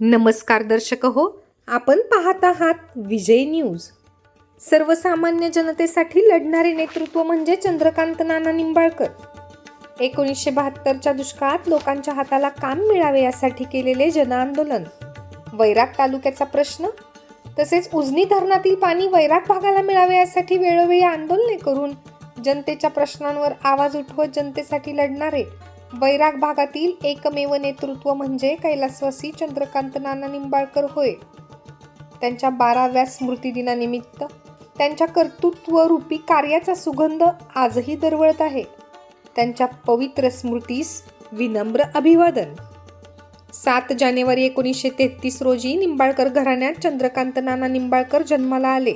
नमस्कार दर्शक हो आपण पाहत आहात विजय न्यूज. सर्वसामान्य जनतेसाठी लढणारे नेतृत्व म्हणजे चंद्रकांत नाना निंबाळकर. एकोणीसशे बहात्तरच्या दुष्काळात लोकांच्या हाताला काम मिळावे यासाठी केलेले जनआंदोलन वैराग तालुक्याचा प्रश्न? तसेच उजनी धरणातील पाणी वैराग भागाला मिळावे यासाठी वेळोवेळी आंदोलने करून जनतेच्या प्रश्नांवर आवाज उठवत जनतेसाठी लढणारे वैराग भागातील एकमेव नेतृत्व म्हणजे कैलासवासी चंद्रकांत नाना निंबाळकर होय. त्यांच्या बाराव्या स्मृतिदिनानिमित्त त्यांच्या कर्तृत्वरूपी कार्याचा सुगंध आजही दरवळत आहे. त्यांच्या पवित्र स्मृतीस विनम्र अभिवादन. सात जानेवारी एकोणीसशे तेहतीस रोजी निंबाळकर घराण्यात चंद्रकांत नाना निंबाळकर जन्माला आले.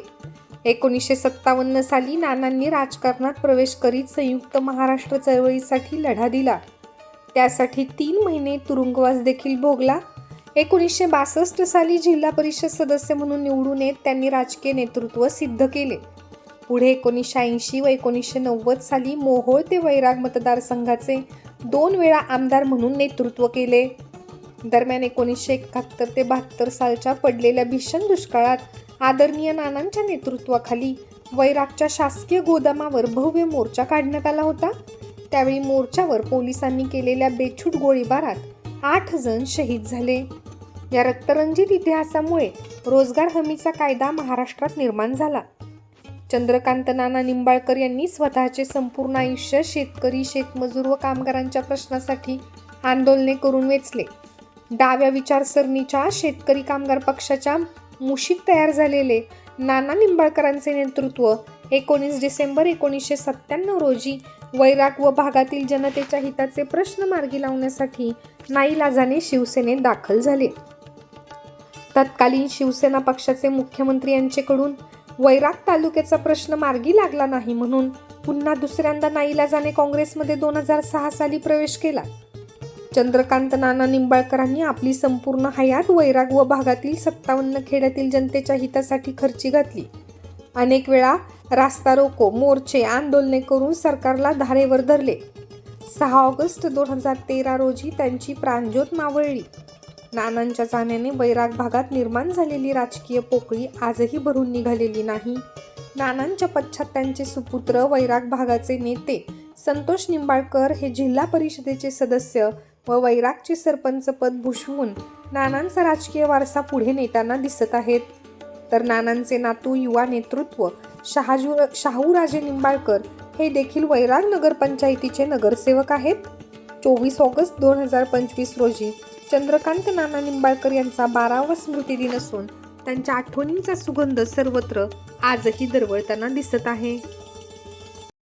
एकोणीसशे सत्तावन्न साली नानांनी राजकारणात प्रवेश करीत संयुक्त महाराष्ट्र चळवळीसाठी लढा दिला. त्यासाठी तीन महिने तुरुंगवास देखील भोगला. एकोणीसशे बासष्ट साली जिल्हा परिषद सदस्य म्हणून निवडून येत त्यांनी राजकीय नेतृत्व सिद्ध केले. पुढे एकोणीसशे ऐंशी व एकोणीसशे नव्वद साली मोहोळ ते वैराग मतदारसंघाचे दोन वेळा आमदार म्हणून नेतृत्व केले. दरम्यान एकोणीसशे एकाहत्तर ते बहात्तर सालच्या पडलेल्या भीषण दुष्काळात आदरणीय नानांच्या नेतृत्वाखाली वैरागच्या शासकीय गोदामावर भव्य मोर्चा काढण्यात आला होता. त्यावेळी मोर्चावर पोलिसांनी केलेल्या बेछूट गोळीबारात आठ जण शहीद झाले. या रक्तरंजित इतिहासामुळे रोजगार हमीचा कायदा महाराष्ट्रात निर्माण झाला. चंद्रकांत नाना निंबाळकर यांनी स्वतःचे संपूर्ण आयुष्य शेतकरी शेतमजूर व कामगारांच्या प्रश्नासाठी आंदोलने करून वेचले. डाव्या विचारसरणीच्या शेतकरी कामगार पक्षाच्या मुशीत तयार झालेले नाना निंबाळकरांचे नेतृत्व एकोणीस डिसेंबर एकोणीसशे सत्त्याण्णव रोजी वैराग व भागातील जनतेच्या हिताचे प्रश्न मार्गी लावण्यासाठी नाईलाजाने शिवसेनेत दाखल झाले. तत्कालीन शिवसेना पक्षाचे मुख्यमंत्री यांचेकडून वैराग तालुक्याचा प्रश्न मार्गी लागला नाही म्हणून पुन्हा दुसऱ्यांदा नाईलाजाने काँग्रेसमध्ये दोन हजार सहा साली प्रवेश केला. चंद्रकांत नाना निंबाळकरांनी आपली संपूर्ण हयात वैराग व भागातील सत्तावन्न खेड्यातील जनतेच्या हितासाठी खर्ची घातली. अनेक वेळा रास्ता रोको मोर्चे आंदोलने करून सरकारला धारेवर धरले. सहा ऑगस्ट दोन हजार तेरा रोजी त्यांची प्राणज्योत मावळली. नानांच्या जाण्याने बैराग भागात निर्माण झालेली राजकीय पोकळी आजही भरून निघालेली नाही. नानांच्या पश्चात त्यांचे सुपुत्र वैराग भागाचे नेते संतोष निंबाळकर हे जिल्हा परिषदेचे सदस्य व वैरागचे सरपंच पद भूषवून नानांचा राजकीय वारसा पुढे नेताना दिसत आहेत. तर नानांचे नातू युवा नेतृत्व शहाजू शाहूराजे निंबाळकर हे देखील वैराग नगरपंचायतीचे नगरसेवक आहेत. चोवीस ऑगस्ट दोन हजार पंचवीस रोजी चंद्रकांत नाना निंबाळकर यांचा बारावा स्मृतिदिन असून त्यांच्या आठवणींचा सुगंध सर्वत्र आजही दरवळताना दिसत आहे.